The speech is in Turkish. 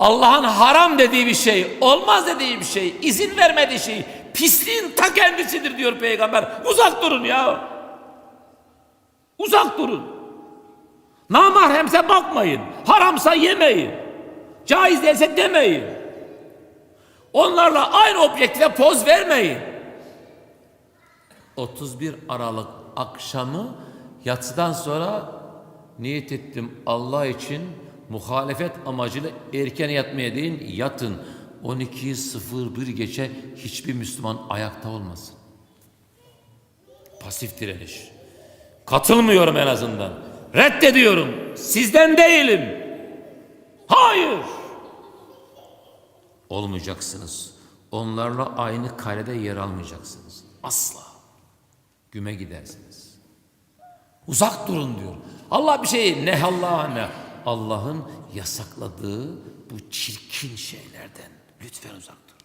Allah'ın haram dediği bir şey, olmaz dediği bir şey, izin vermediği şey, pisliğin ta kendisidir diyor peygamber. Uzak durun ya. Uzak durun. Namahremse bakmayın. Haramsa yemeyin. Caiz değilse demeyin. Onlarla aynı objektife poz vermeyin. 31 Aralık akşamı yatsıdan sonra niyet ettim Allah için muhalefet amacıyla erken yatmaya değil yatın. 12.01 geçe hiçbir Müslüman ayakta olmasın. Pasif direniş. Katılmıyorum en azından. Reddediyorum. Sizden değilim. Hayır. Olmayacaksınız. Onlarla aynı karede yer almayacaksınız. Asla. Güme gidersiniz. Uzak durun diyor. Allah bir şey ne Allah ne. Allah'ın yasakladığı bu çirkin şeylerden lütfen uzak durun.